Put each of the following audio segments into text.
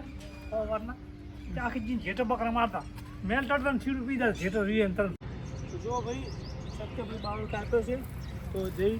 ને સવારના આખી જીન જેટો બકરા મારતા? મેલ તડતા ને છીડું પીધા જેટો રીએ તરત તો જો ભાઈ સત્યભાઈ બાવળ છે તો જઈ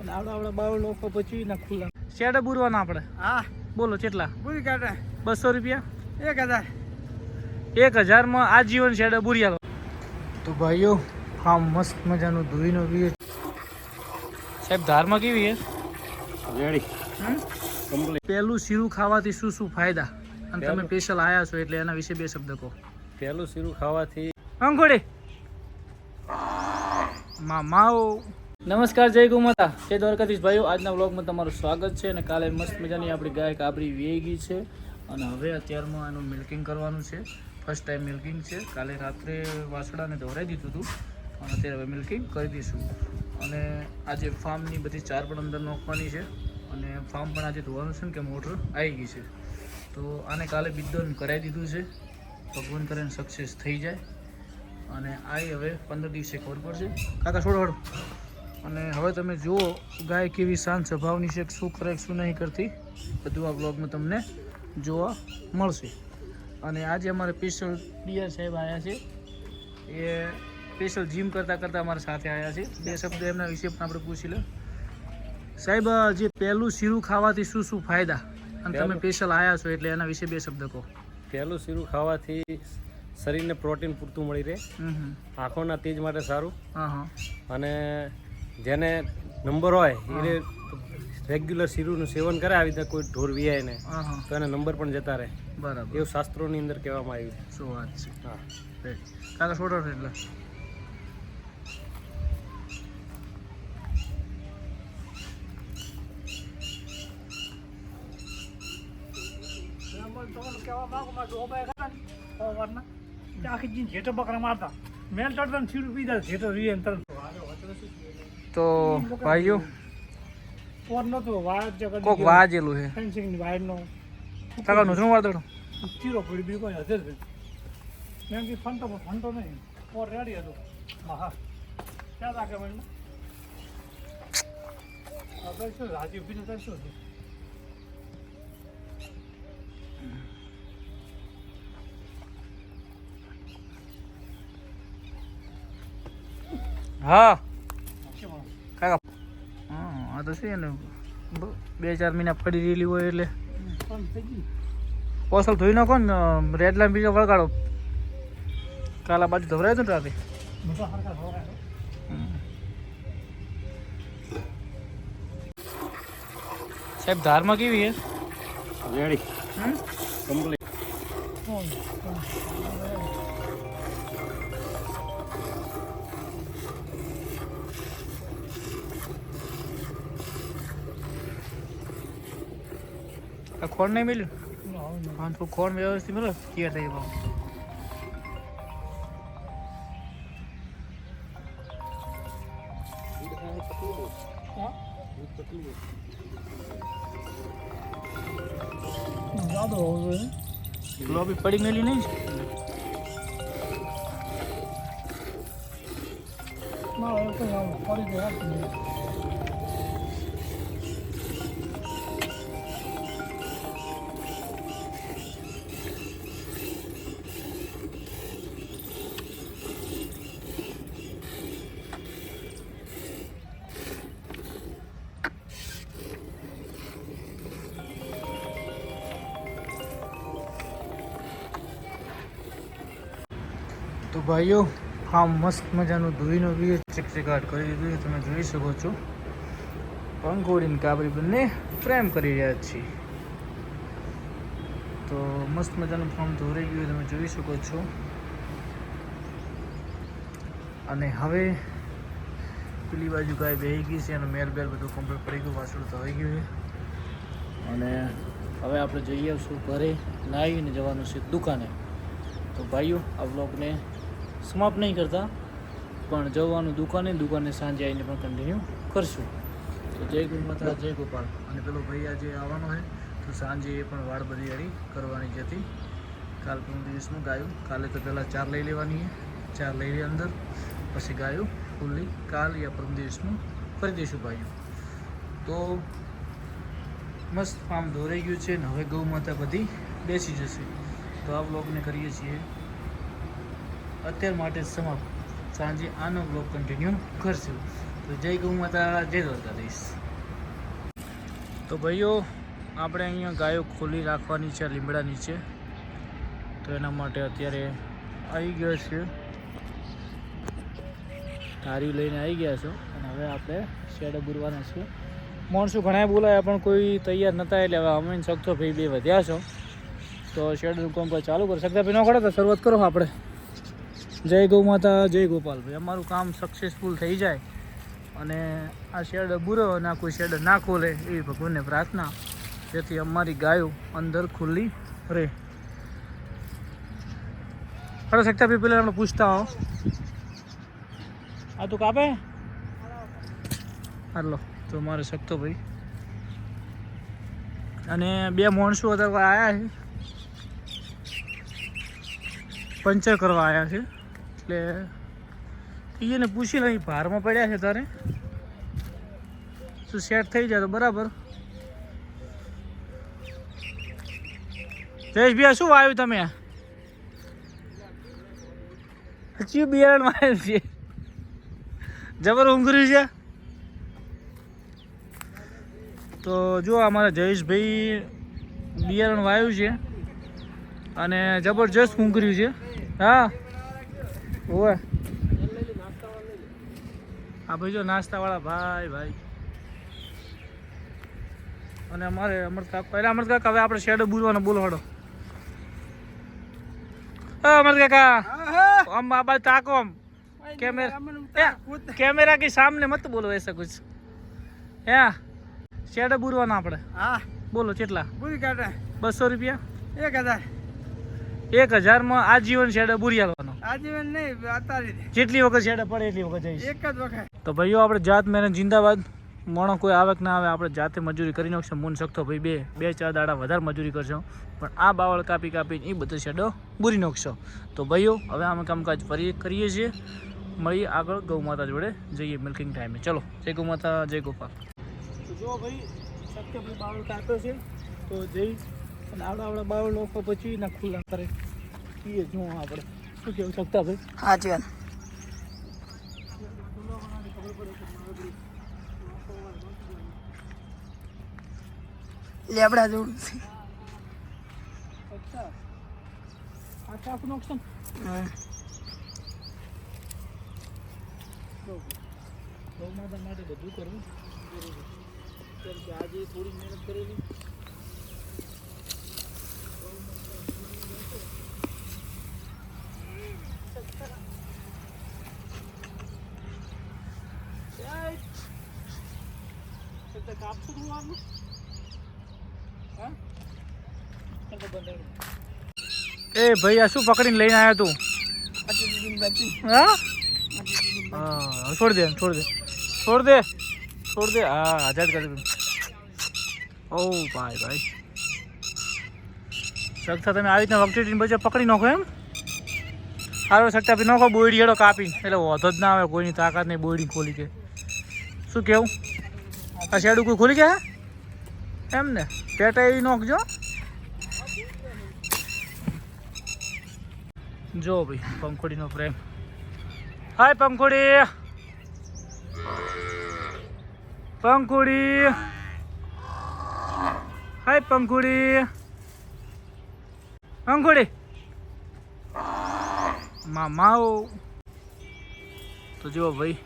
અને આવડા આવડા બાવળ લોકો પછી ના ખુલ્લા. શેડે બુરવાના આપણે? હા. બોલો કેટલા? પૂરી કાઢે. બસો રૂપિયા? એક હજાર. એક હજારમાં જીવન શેડે બુરિયા તો ભાઈઓ હા મસ્ત મજાનું ધોઈનો વ્યૂ સાહેબ ધારમાં કેવી છે? રેડી. હમ? શીરું ખાવાથી શું શું ફાયદા? અને તમે સ્પેશિયલ આયા છો એટલે એના વિશે બે શબ્દ કહો. પહેલું શીરું ખાવાથી અંગોડી મામાઓ નમસ્કાર જય ગુમાતા જય દ્વારકાધીશ ભાઈઓ. આજના વ્લોગમાં તમારું સ્વાગત છે અને કાલે મસ્ત મજાની આપણી ગાય કાબરી વેગી ગઈ છે. અને હવે અત્યારમાં આનું મિલ્કિંગ કરવાનું છે. ફર્સ્ટ ટાઈમ મિલ્કિંગ છે. કાલે રાત્રે વાસડાને દોરાઈ દીધું હતું. અને અત્યારે હવે મિલ્કિંગ કરી દઈશું. અને આજે ફાર્મની બધી ચાર પણ અંદર નોખવાની છે. અને ફાર્મ પણ આજે ધોવાનું છે ને કે મોટર આવી ગઈ છે. તો આને કાલે બિદ્દોન કરાવી દીધું છે. ભગવાન કરીને સક્સેસ થઈ જાય. અને આ હવે પંદર દિવસે ખબર પડશે. કાકા, છોડો અને હવે તમે જુઓ, ગાય કેવી શાંત સ્વભાવની છે, શું કરે, શું નહીં કરતી. બધું આ બ્લોગમાં તમને જોવા મળશે. અને આજે અમારે સ્પેશિયલ ડિયર સાહેબ આવ્યા છે. એ સ્પેશિયલ જીમ કરતાં કરતાં અમારા સાથે આવ્યા છે. બે શબ્દ એમના વિશે પણ આપણે પૂછી લે સાહેબ જે પહેલું શીરું ખાવાથી શું શું ફાયદા? અને તમે સ્પેશિયલ આવ્યા છો એટલે એના વિશે બે શબ્દ કહો. પહેલું શીરું ખાવાથી શરીરને પ્રોટીન પૂરતું મળી રહે. આંખોના તેજ માટે સારું. અને જેને નંબર હોય એ રેગ્યુલર શીરુંનું સેવન કરે આવી રીતે કોઈ ઢોર વિયાય ને તો એને નંબર પણ જતા રહે. બરાબર. એવું શાસ્ત્રોની અંદર કહેવામાં આવ્યું શું વાત છે. હા. કાકા છોડો એટલે આખી જીન જેટો બકરા મારતા. મેલ તડતા ને છીડું પીધા જેટો રીએ ને તો ભાઈઓ પોર નતો વાયર જગત કોક વાજેલું છે. ફેન્સિંગની વાયર નો કાકા નું શું વાદળો ચીરો પડી બી કોઈ હશે મેં ફંટો પણ ફંટો નહીં. પોર રેડી હતો. હા ક્યાં રાખે મને હવે શું રાજીવ બી નતા શું હા. કાકા હા આ તો શું ને બ- બે ચાર મહિના પડી રહેલી હોય એટલે. પોસલ ધોઈ નાખો ને રેડ લાઈન બીજો વળગાડો. કાલા બાજુ ધવરાય તો રાતે સાહેબ ધારમાં કેવી છે? રેડી. હમ? કમ્પ્લીટ. આ ખોળ નહીં મળ્યું હા તો ખોળ વ્યવસ્થિત મળે ક્લિયર થઈ જાય લોબી પડી મેલી નહીં તો ભાઈઓ આ મસ્ત મજાનું ધોઈનો વ્યૂ ચકચકાટ કરી દીધું તમે જોઈ શકો છો. પંખોડીને કાબરી બંને પ્રેમ કરી રહ્યા છીએ. તો મસ્ત મજાનું ફોર્મ ધોરાઈ ગયું તમે જોઈ શકો છો. અને હવે પેલી બાજુ ગાય બેહી ગઈ છે અને મેલ બેલ બધું કમ્પ્લીટ પડી ગયું, વાસણું તો થઈ ગયું અને હવે આપણે જઈ આવશું ઘરે નાહીને જવાનું છે દુકાને. તો ભાઈઓ, આ બ્લોગને સમાપ્ત નહીં કરતા, પણ જવાનું દુકાને દુકાને સાંજે આવીને પણ કન્ટિન્યુ કરશું. તો જય ગુરુમાતા જય ગોપાલ. અને પેલો ભાઈ આજે આવવાનો છે, તો સાંજે એ પણ વાળ બધી હારી કરવાની જ હતી. કાલ પણ દિવસનું ગાયું. કાલે તો પહેલાં ચાર લઈ લેવાની છે. ચાર લઈ લે અંદર, પછી ગાયું ફૂલ્લી કાલ યા પરમ દિવસનું કરી દઈશું ભાઈઓ. તો મસ્ત ફાર્મ દોરાઈ ગયું છે ને હવે ગૌ માતા બધી બેસી જશે. તો આ બ્લોગને કરીએ છીએ. અત્યાર માટે સમાપ્ત. સાંજે આનો બ્લોગ કન્ટિન્યુ કરશું. તો જય ગૌ માતા, જય દ્વારકાધીશ. તો ભાઈઓ, આપણે અહીંયા ગાયો ખોલી રાખવાની છે લીમડા નીચે તો એના માટે અત્યારે આવી ગયો છે ધારી લઈને આવી ગયા છો. અને હવે આપણે શેડો બુરવાના છીએ. માણસો ઘણા બોલાયા, પણ કોઈ તૈયાર નતા, એટલે હવે અમે શકતો ભાઈ બે વધ્યા છો. તો શેડનું કામ ચાલુ કરો. શકતા ભાઈ, ન કરો તો શરૂઆત કરો આપણે. જય ગૌ માતા જય ગોપાલ ભાઈ અમારું કામ સક્સેસફુલ થઈ જાય અને આ શેડ બુરો ના કોઈ શેડ ના ખોલે એવી ભગવાનને પ્રાર્થના. જેથી અમારી ગાયો અંદર ખુલ્લી રહે. ખરે શકતા ભાઈ પેલા આપણે પૂછતા હો આ તું કાપે? હાલો તો મારે શકતો ભાઈ. અને બે માણસો અત્યારે આવ્યા છે. પંચર કરવા આવ્યા છે. એટલે એને પૂછી લઈ ભારમાં પડ્યા છે તારે. શું સેટ થઈ જાય તો બરાબર. જયેશભાઈ, શું વાવ્યું તમે હજી બિયારણ વાવ્યું છે. જબર ઊંઘર્યું છે? તો જો અમારા જયેશભાઈ બિયારણ વાવ્યું છે અને જબરજસ્ત ઊંઘર્યું છે. હા. ઓવે. હા ભાઈ જો નાસ્તાવાળા ભાઈ ભાઈ. અને અમારે અમરકાક પહેલાં અમરકાક હવે આપણે શેડો બોલવાનો બોલવાડો અમરકાકા આમ બાબા તાકો આમ. કેમેરા કેમેરા કે સામને મત બોલો એસે કુછ. હે? શેડો બુરવાના આપણે. હા. બોલો કેટલા? બુરી કાઢે. બસો રૂપિયા? એક હજાર. એક હજારમાં આ જીવન શેડો બુરી આવવાનો આજીવન નહીં અત્યારે જેટલી વખત શેડો પડે એટલી વખત જઈશ. એક જ વખત. તો ભાઈઓ આપણે જાત મહેનત જિંદાબાદ. મોણો કોઈ આવે કે ના આવે આપણે જાતે મજૂરી કરી નાખશું. મૂન શકતો ભાઈ બે બે ચાર દાડા વધારે મજૂરી કરશો. પણ આ બાવળ કાપી કાપીને એ બધો શેડો બૂરી નાખશો. તો ભાઈઓ હવે અમે કામકાજ ફરી કરીએ છીએ. મળીએ આગળ ગૌ માતા જોડે. જઈએ મિલ્કિંગ ટાઈમે ચલો જય ગૌ માતા જય ગોપાલ. જો ભાઈ આપણે બાવળ કાપ્યો છે તો જઈ અને આવડા આવડા બાવળ લોકો પછી ના ખુલ્લા કરે. એ જો આપણે. શું કેવું શકતા ભાઈ? સાચી વાત લેબડા જોડું છે. અચ્છા આ ચાકુ નોકશન ગૌ માતા માટે બધું કરવું. આજે થોડી મહેનત કે આજે થોડી મહેનત કરેલી કાપશું હું આનું હા એ ભાઈ આ શું પકડીને લઈને આવ્યા તું હા હા છોડ દે છોડ દે છોડ દે છોડ દે હા આઝાદ કરી દે ઓ ભાઈ ભાઈ શકતા તમે આવી રીતના વખતે બચે પકડી નાખો એમ સારો શકતા પછી નાખો બોયડી હેડો કાપી એટલે વધો જ ના આવે કોઈની તાકાત નહીં બોયડી ખોલી કે શું કેવું? આ શેડું કોઈ ખુલી ગયા? એમ ને? એવી નાખજો જો. ભાઈ, પંખોડીનો પ્રેમ હાય, પંખોડી. પંખોડી. હાય, પંખોડી. પંખોડી. મામાઓ. તો જો ભાઈ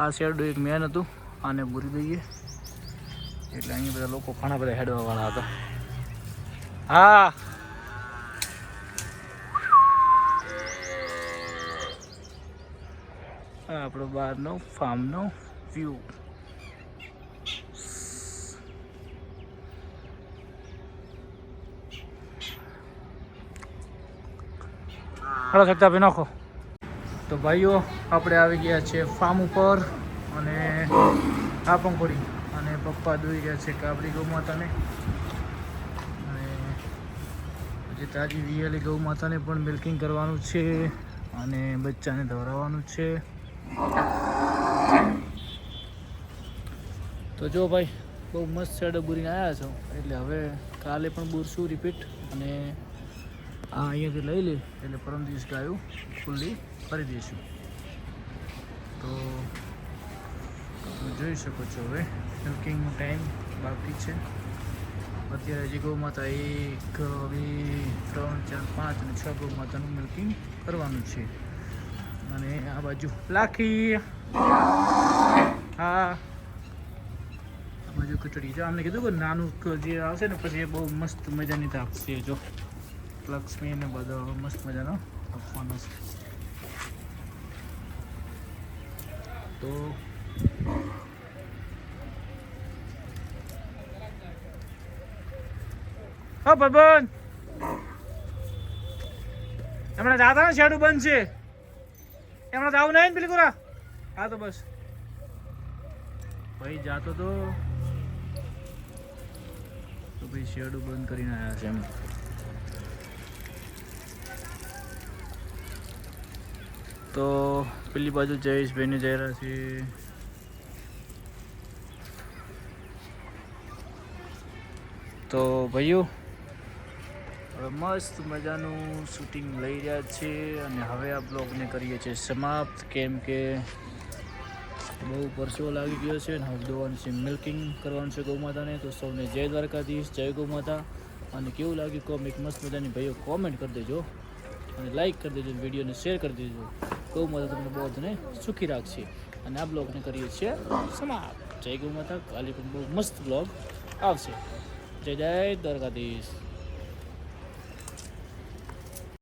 આ શેરડું એક મેન હતું, આને બુરી દઈએ. એટલે અહીંયા બધા લોકો ઘણા બધા હેડવા વાળા હતા. હા. આપણો બહારનો ફાર્મનો વ્યૂ હલો શકતા ભાઈ નાખો. તો ભાઈઓ, આપણે આવી ગયા છે ફાર્મ ઉપર અને આ પંખોડી અને પપ્પા દોઈ ગયા છે કાબરી ગૌ માતાને અને જે તાજી વિયાલી ગૌ માતાને પણ મિલ્કિંગ કરવાનું છે અને બચ્ચાને દોરાવવાનું છે. તો જો ભાઈ, બહુ મસ્ત શેડો બુરીને આવ્યા છો. એટલે હવે કાલે પણ બુરશું રિપીટ અને આ અહીંયાથી લઈ લે, એટલે પરમ દિવસ ગાયું ખુલ્લી કરી દઈશું. તો તમે જોઈ શકો છો હવે મિલ્કિંગનો ટાઈમ બાકી છે. અત્યારે હજી ગૌ માતા એક, બે, ત્રણ, ચાર, પાંચ અને છ ગૌ માતાનું મિલ્કિંગ કરવાનું છે. અને આ બાજુ લાખી. હા. બાજુ ખીચડી જો અમને કીધું કે નાનું જે આવશે ને, પછી બહુ મસ્ત મજાની આપશે જો. લક્ષ્મી ને બધો મસ્ત મજાનો આપવાનો છે. તો હા ભાઈબંધ હમણાં જાતા ને શેડું બંધ છે. હમણાં જાવું નહીં ને પેલી કોરા? હા, તો બસ. ભાઈ, જાતો તો. તો ભાઈ શેડું બંધ કરીને આવ્યા છે. એમ તો પેલી બાજુ જયેશભાઈને જઈ રહ્યા છીએ. તો ભાઈઓ મસ્ત મજાનું શૂટિંગ લઈ રહ્યા છે અને હવે આ બ્લોગને કરીએ છીએ સમાપ્ત. કેમ કે બહુ પરસો લાગી ગયો છે અને હવે દોવાનું છે મિલ્કિંગ કરવાનું છે ગૌમાતાને. તો સૌને જય દ્વારકાધીશ, જય ગૌમાતા. અને કેવું લાગ્યું કોમિક મસ્ત મજાની ભાઈઓ કોમેન્ટ કરી દેજો અને લાઈક કરી દેજો વિડીયોને શેર કરી દેજો. ગૌમાતા તમને બહુ બધાને સુખી રાખશે. અને આ બ્લોગને કરીએ છીએ સમાપ્ત. જય ગૌમાતા કાલે પણ બહુ મસ્ત બ્લોગ આવશે. જય જય દ્વારકાધીશ.